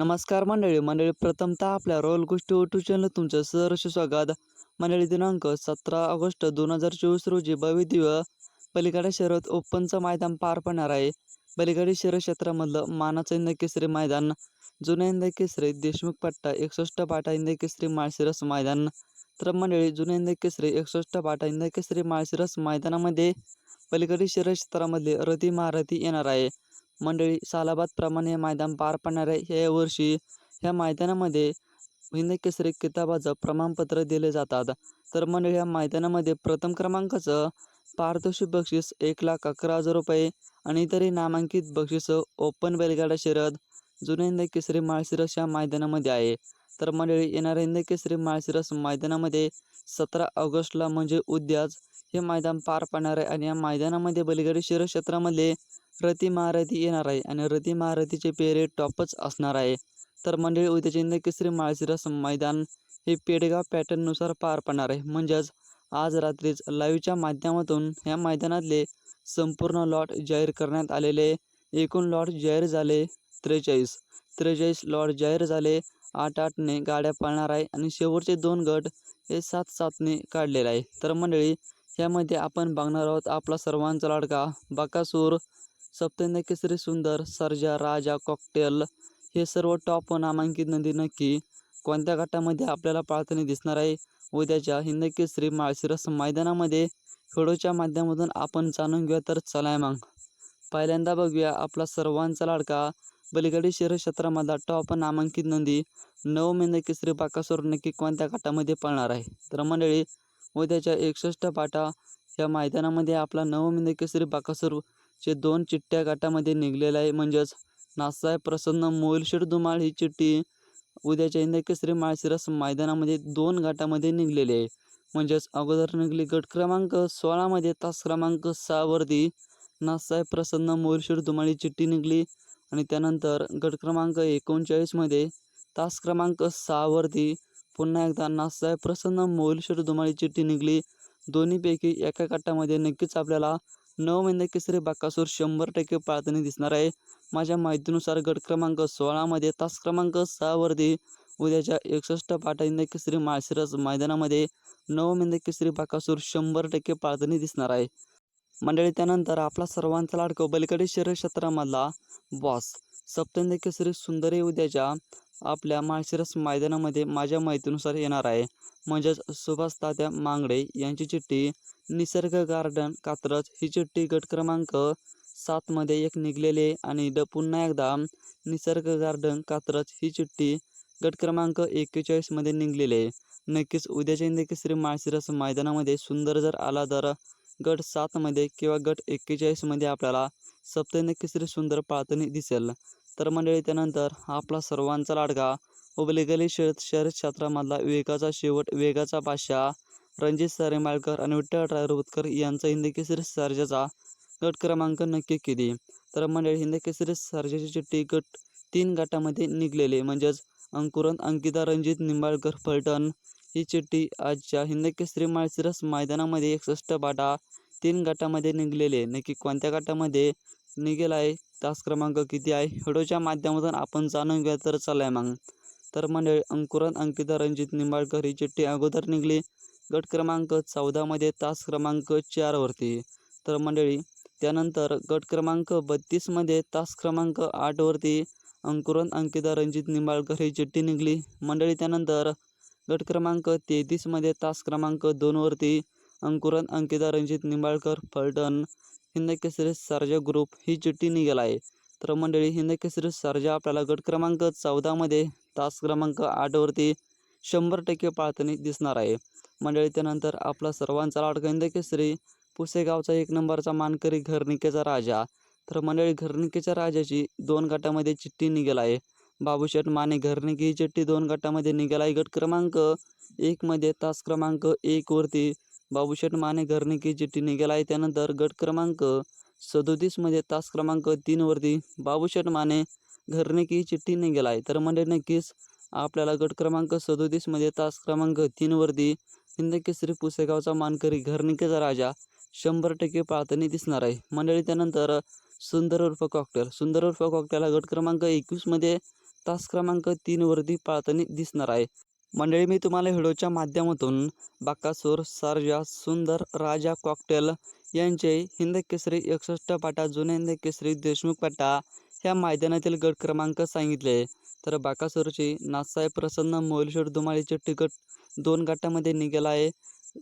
नमस्कार मंडळी मंडळी प्रथमतः आपल्या रॉयल गोष्टी यूट्यूब चॅनल तुमचं सहर्ष स्वागत. मंडळी दिनांक सतरा ऑगस्ट दोन हजार चोवीस रोजी भव्य दिव्य पलीकडे शहरात ओपनचं मैदान पार पडणार आहे. पलीकडे शहर क्षेत्रामधलं मानाचं इंद केसरी मैदान जुन्या इंद केसरी देशमुख पट्टा एकसष्ट पाटा इंद केसरी माळशिरस मैदान. तर मंडळी जुन्या इंद केसरी एकसष्ट पाटा इंद केसरी माळशिरस मैदानामध्ये पलीकडे शहर क्षेत्रामध्ये रती महारथी येणार आहे. मंडळी सालाबादप्रमाणे हे मैदान पार पाडणार आहे या वर्षी ह्या मैदानामध्ये हिंद केसरी किताबाचं प्रमाणपत्र दिले जातात. तर मंडळी ह्या मैदानामध्ये प्रथम क्रमांकाचं पारितोषिक बक्षीस एक लाख अकरा हजार रुपये आणि इतरही नामांकित बक्षीस ओपन बैलगाडा शरद जुने हिंद केसरी माळशिरस या मैदानामध्ये आहे. तर मंडळी येणाऱ्या हिंद केसरी माळशिरस मैदानामध्ये सतरा ऑगस्टला म्हणजे उद्याच हे मैदान पार पाडणार आहे आणि या मैदानामध्ये बैलगाडी शर्यत क्षेत्रामध्ये रती महारथी येणार आहे आणि रती महारथीचे पेरे टॉपच असणार आहे. तर मंडळी उद्याचे इंद केसरी माळशिरस मैदान हे पेडगाव पॅटर्ननुसार पार पडणार आहे. म्हणजेच आज रात्रीच लाईव्हच्या माध्यमातून ह्या मैदानातले संपूर्ण लॉट जाहीर करण्यात आलेले एकूण लॉट जाहीर झाले त्रेचाळीस. त्रेचाळीस लॉट जाहीर झाले आठ आठने गाड्या पळणार आहे आणि शेवटचे दोन गट हे सात सातने काढलेले आहे. तर मंडळी यामध्ये आपण बघणार आहोत आपला सर्वांचा लाडका बकासूर सप्तंद केसरी सुंदर सर्जा राजा कॉकटेल हे सर्व टॉप नामांकित नदी नक्की कोणत्या गटामध्ये आपल्याला पाळताना दिसणार आहे? उद्याच्या हिंद केसरी माळशिरस मैदानामध्ये खेळोच्या माध्यमातून आपण जाणून घेऊया. तर चलाय मग. पहिल्यांदा बघूया आपला सर्वांचा लाडका बलगडी शहर क्षेत्रामधला टॉप नामांकित नंदी नऊ मेंद केसरी बाकासोर नक्की कोणत्या गटामध्ये पळणार आहे? तर मंडळी उद्याच्या एकसष्ट पाटा या मैदानामध्ये आपला नवम हिंद केसरी बाकासोर चे दोन चिठ्ठ्या गटामध्ये निघलेलं आहे. म्हणजेच नासाहेब प्रसन्न मोलशेड धुमाळ ही चिठ्ठी उद्याच्या इंद केसरी माळशिरस मैदानामध्ये दोन गटामध्ये निघलेली आहे. म्हणजेच अगोदर निघली गट क्रमांक सोळामध्ये तास क्रमांक सहावरती नासाहेब प्रसन्न मोलशेड धुमाळी चिठ्ठी निघली आणि त्यानंतर गट क्रमांक एकोणचाळीसमध्ये तास क्रमांक सहावरती पुन्हा एकदा नासाहेब प्रसन्न मोलशेड धुमाळी चिठ्ठी निघली. दोन्हीपैकी एका गटामध्ये नक्कीच आपल्याला नऊ महिन्यात केसरी बाकासूर शंभर टक्के पाळताना दिसणार आहे. माझ्या माहितीनुसार गट क्रमांक सोळामध्ये तास क्रमांक सहावरती उद्याच्या एकसष्ट पाटा केसरी माळशिरस मैदानामध्ये नऊ महिन्यात केसरी बाकासूर शंभर टक्के पाळताना दिसणार आहे. मंडळी त्यानंतर आपला सर्वांचा लाडकं बलकडे शरीर क्षेत्रामधला बॉस सप्तंद केसरी सुंदरी उद्याच्या आपल्या माळशिरस मैदानामध्ये माझ्या माहितीनुसार येणार आहे. म्हणजेच सुभाष तात्या मांगडे यांची चिठ्ठी निसर्ग गार्डन कात्रज ही चिठ्ठी गट क्रमांक सातमध्ये एक निघलेले आहे आणि द पुन्हा एकदा निसर्ग गार्डन कात्रज ही चिठ्ठी गट क्रमांक एक्केचाळीसमध्ये निघलेले आहे. नक्कीच उद्याच्या इंद श्री माळशिरस मैदानामध्ये सुंदर जर आला तर गट सातमध्ये किंवा गट एक्केचाळीसमध्ये आपल्याला सप्तैंद केसरी सुंदर पाळताना दिसेल. तर मंडळी त्यानंतर आपला सर्वांचा लाडका उबलेगली शहर शहर क्षेत्रामधला वेगाचा शेवट वेगाचा बादशाह रणजित सरेमाळकर आणि विठ्ठल रायरुतकर यांचा हिंदकेसरी सर्जाचा गट क्रमांक नक्की किती तर मंडळी हिंदकेसरी सर्जाची चिठ्ठी गट तीन गटामध्ये निघलेले. म्हणजेच अंकुरन अंकिता रणजित निंबाळकर फलटण ही चिठ्ठी आजच्या हिंदकेसरी माळसिरस मैदानामध्ये एकसष्ट बाटा तीन गटामध्ये निघलेले नक्की कोणत्या गटामध्ये निघेल आहे? तास क्रमांक किती आहे? व्हिडिओच्या माध्यमातून आपण जाणून घ्या. तर चला आहे मग. तर मंडळी अंकुरन अंकिता रणजित निंबाळकर ही चिठ्ठी अगोदर निघली. गट क्रमांक चौदामध्ये तास क्रमांक चारवरती तर मंडळी त्यानंतर गट क्रमांक बत्तीसमध्ये तास क्रमांक आठवरती अंकुरन अंकिता रणजित निंबाळकर ही चिठ्ठी निघली. मंडळी त्यानंतर गट क्रमांक तेहतीसमध्ये तास क्रमांक दोनवरती अंकुरण अंकिता रणजित निंबाळकर फलटण हिंदकेसरी सारजा ग्रुप ही चिठ्ठी निघेल आहे. तर मंडळी हिंदकेसरी सारजा आपल्याला गट क्रमांक चौदामध्ये तास क्रमांक आठवरती शंभर टक्के पाळताना दिसणार आहे. मंडळी त्यानंतर आपला सर्वांचा लाडका हिंदकेसरी पुसेगावचा एक नंबरचा मानकरी घरनिकेचा राजा. तर मंडळी घरनिकेच्या राजाची दोन गटामध्ये चिठ्ठी निघेल आहे. बाबूशेठ माने घरनिकी ही चिठ्ठी दोन गटामध्ये निघाला आहे. गट क्रमांक एकमध्ये तास क्रमांक एकवरती बाबूशेठ माने घरनिकी चिठ्ठी गेला आहे त्यानंतर गट क्रमांक सदोतीसमध्ये तास क्रमांक तीनवरती बाबूशेठ माने घरनिकी चिठ्ठीने चिठ्ठी आहे. तर मंडळी नक्कीच आपल्याला गट क्रमांक सदोतीसमध्ये तास क्रमांक तीनवरती हिंदकेसरी पुसेगावचा मानकरी घरणिकेचा राजा शंभर टक्के पाळताना दिसणार आहे. मंडळी त्यानंतर सुंदर उर्फ कॉकटेल सुंदर उर्फ कॉकटेलला गट क्रमांक एकवीसमध्ये तास क्रमांक तीनवरती पाळताना दिसणार आहे. मंडळी मी तुम्हाला व्हिडिओच्या माध्यमातून बाकासूर सारजा सुंदर राजा कॉकटेल यांचे हिंद केसरी एकसष्ट पाटा जुने हिंद केसरी देशमुख पाटा ह्या मैदानातील गट क्रमांक सांगितले. तर बाकासूरची नाथसाहेब प्रसन्न मोलेश्वर धुमाळीचे तिकट दोन गटामध्ये निघाला आहे.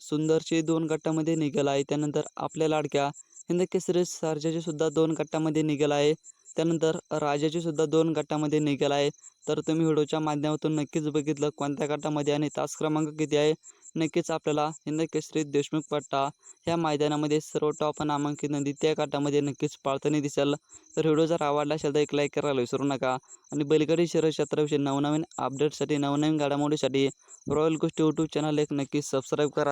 सुंदरची दोन गटामध्ये निघाला आहे. त्यानंतर आपल्या लाडक्या हिंद केसरी सारजाची सुद्धा दोन गटामध्ये निघाला आहे. त्यानंतर राजाची सुद्धा दोन गटामध्ये निघाला आहे. तर तुम्ही व्हिडिओच्या माध्यमातून नक्कीच बघितलं कोणत्या गटामध्ये आणि तास क्रमांक किती आहे. नक्कीच आपल्याला हिंद केसरी देशमुख पट्टा ह्या मैदानामध्ये सर्व टॉप नामांकित नदी त्या गटामध्ये नक्कीच पाळताना दिसेल. तर व्हिडिओ जर आवडला असेल तर एक लाईक करायला विसरू नका. आणि बैलगाडी शहर क्षेत्राविषयी नवनवीन अपडेटसाठी नवनवीन घडामोडीसाठी रॉयल गोष्टी यूट्यूब चॅनल एक नक्की सबस्क्राईब करा.